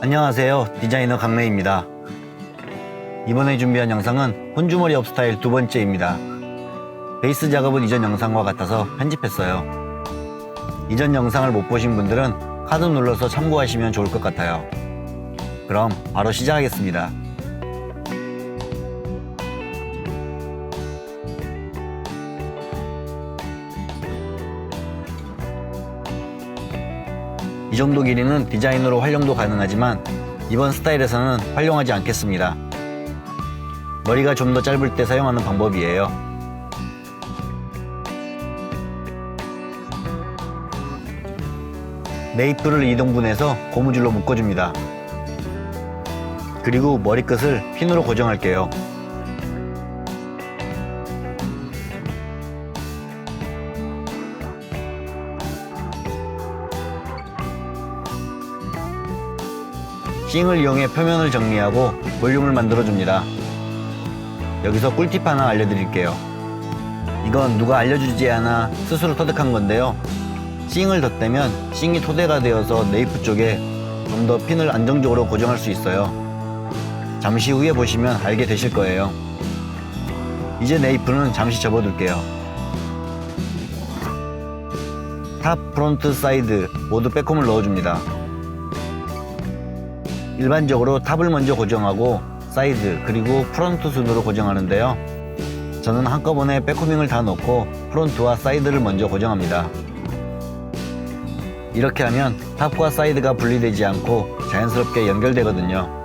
안녕하세요. 디자이너 강래입니다. 이번에 준비한 영상은 혼주머니 업스타일 두 번째입니다. 베이스 작업은 이전 영상과 같아서 편집했어요. 이전 영상을 못 보신 분들은 카드 눌러서 참고하시면 좋을 것 같아요. 그럼 바로 시작하겠습니다. 정도 길이는 디자인으로 활용도 가능하지만 이번 스타일에서는 활용하지 않겠습니다. 머리가 좀 더 짧을 때 사용하는 방법이에요. 네이프를 2등분해서 고무줄로 묶어줍니다. 그리고 머리끝을 핀으로 고정할게요. 싱을 이용해 표면을 정리하고 볼륨을 만들어줍니다. 여기서 꿀팁 하나 알려드릴게요. 이건 누가 알려주지 않아 스스로 터득한 건데요. 싱을 덧대면 싱이 토대가 되어서 네이프 쪽에 좀 더 핀을 안정적으로 고정할 수 있어요. 잠시 후에 보시면 알게 되실 거예요. 이제 네이프는 잠시 접어둘게요. 탑, 프론트, 사이드 모두 빼콤을 넣어줍니다. 일반적으로 탑을 먼저 고정하고 사이드 그리고 프론트 순으로 고정하는데요. 저는 한꺼번에 백코밍을 다 넣고 프론트와 사이드를 먼저 고정합니다. 이렇게 하면 탑과 사이드가 분리되지 않고 자연스럽게 연결되거든요.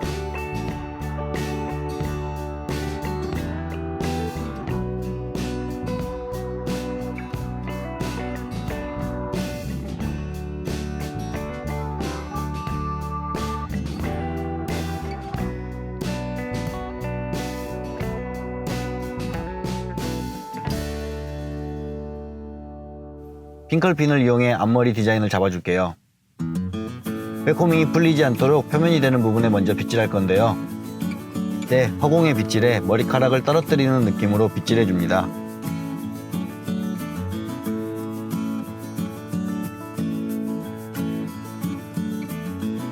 핑클핀을 이용해 앞머리 디자인을 잡아줄게요. 백호밍이 풀리지 않도록 표면이 되는 부분에 먼저 빗질할 건데요. 이때 허공의 빗질에 머리카락을 떨어뜨리는 느낌으로 빗질해 줍니다.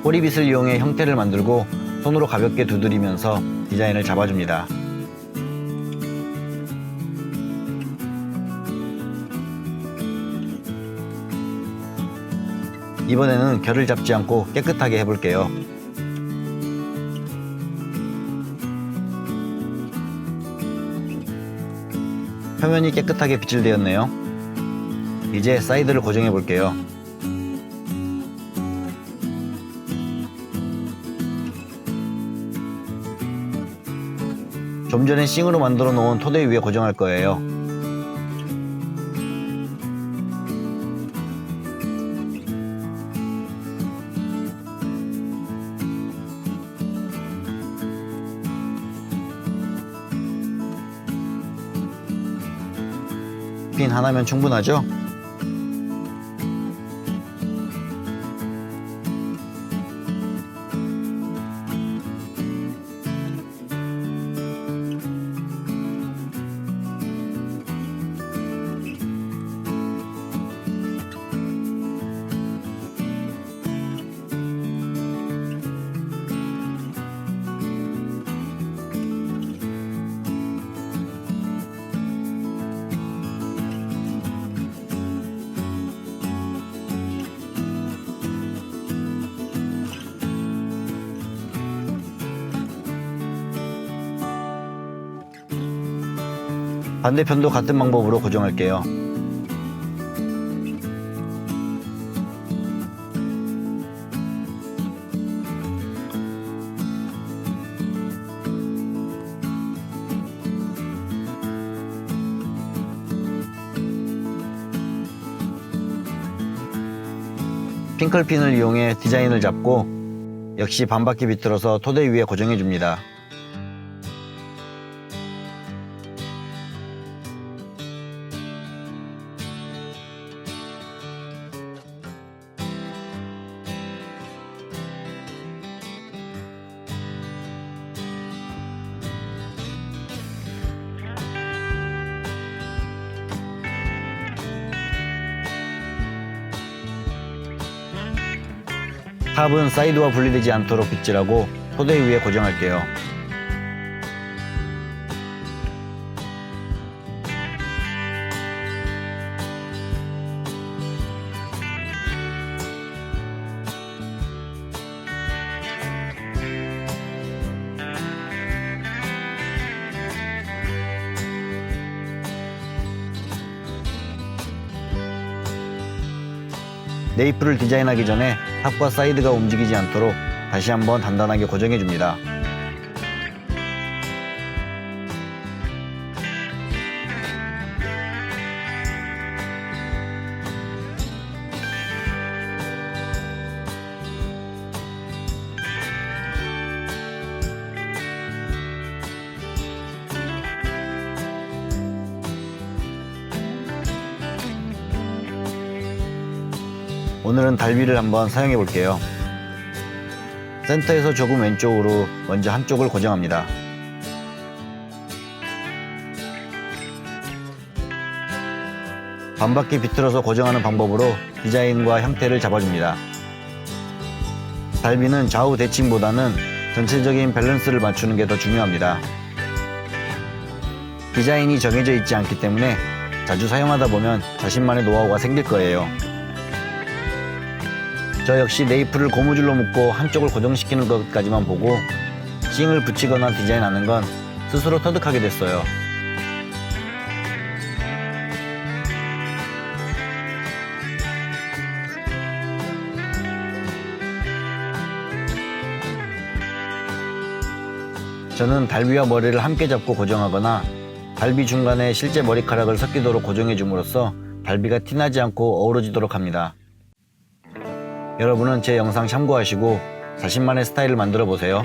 꼬리빗을 이용해 형태를 만들고 손으로 가볍게 두드리면서 디자인을 잡아줍니다. 이번에는 결을 잡지 않고 깨끗하게 해볼게요. 표면이 깨끗하게 빗질되었네요. 이제 사이드를 고정해 볼게요. 좀 전에 싱으로 만들어 놓은 토대 위에 고정할 거예요. 핀 하나면 충분하죠? 반대편도 같은 방법으로 고정할게요. 핑클핀을 이용해 디자인을 잡고 역시 반바퀴 비틀어서 토대 위에 고정해 줍니다. 탑은 사이드와 분리되지 않도록 빗질하고 토대 위에 고정할게요. 네이프를 디자인하기 전에 탑과 사이드가 움직이지 않도록 다시 한번 단단하게 고정해 줍니다. 오늘은 달비를 한번 사용해 볼게요. 센터에서 조금 왼쪽으로 먼저 한쪽을 고정합니다. 반바퀴 비틀어서 고정하는 방법으로 디자인과 형태를 잡아줍니다. 달비는 좌우 대칭보다는 전체적인 밸런스를 맞추는 게 더 중요합니다. 디자인이 정해져 있지 않기 때문에 자주 사용하다 보면 자신만의 노하우가 생길 거예요. 저 역시 네이프를 고무줄로 묶고 한쪽을 고정시키는 것까지만 보고 싱을 붙이거나 디자인하는 건 스스로 터득하게 됐어요. 저는 달비와 머리를 함께 잡고 고정하거나 달비 중간에 실제 머리카락을 섞이도록 고정해 줌으로써 달비가 티나지 않고 어우러지도록 합니다. 여러분은 제 영상 참고하시고 자신만의 스타일을 만들어 보세요.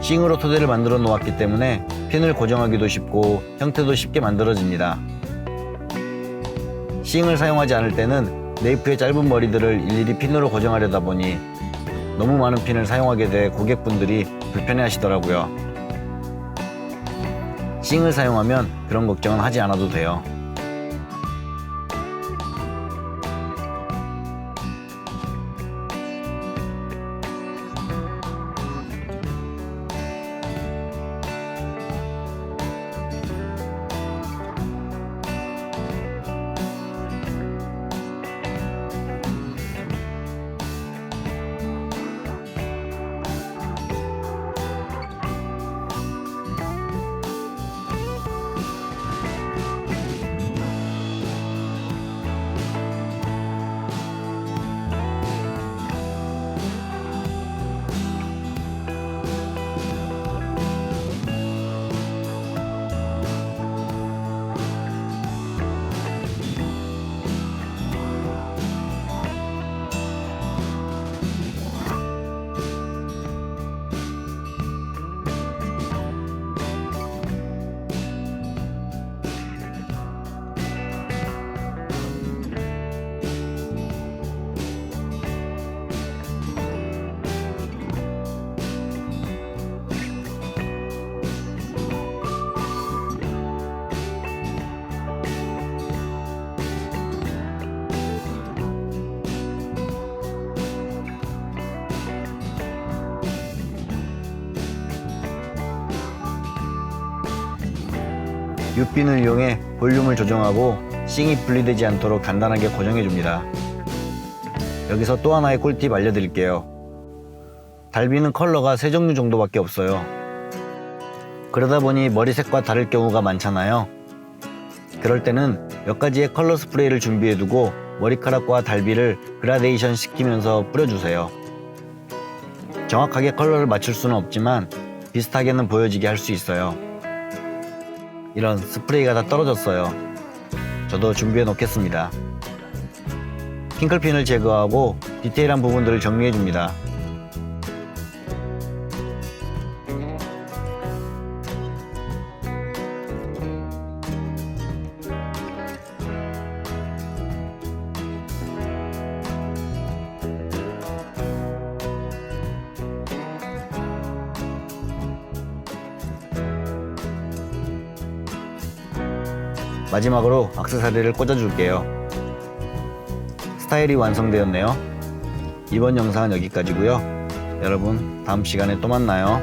싱으로 토대를 만들어 놓았기 때문에 핀을 고정하기도 쉽고 형태도 쉽게 만들어집니다. 싱을 사용하지 않을 때는 네이프의 짧은 머리들을 일일이 핀으로 고정하려다 보니 너무 많은 핀을 사용하게 돼 고객분들이 불편해 하시더라고요. 싱을 사용하면 그런 걱정은 하지 않아도 돼요. U핀을 이용해 볼륨을 조정하고 싱이 분리되지 않도록 단단하게 고정해 줍니다. 여기서 또 하나의 꿀팁 알려드릴게요. 달비는 컬러가 세 종류 정도밖에 없어요. 그러다 보니 머리색과 다를 경우가 많잖아요. 그럴 때는 몇 가지의 컬러 스프레이를 준비해 두고 머리카락과 달비를 그라데이션 시키면서 뿌려주세요. 정확하게 컬러를 맞출 수는 없지만 비슷하게는 보여지게 할 수 있어요. 이런 스프레이가 다 떨어졌어요. 저도 준비해 놓겠습니다. 핑클핀을 제거하고 디테일한 부분들을 정리해 줍니다. 마지막으로 악세사리를 꽂아줄게요. 스타일이 완성되었네요. 이번 영상은 여기까지고요. 여러분 다음 시간에 또 만나요.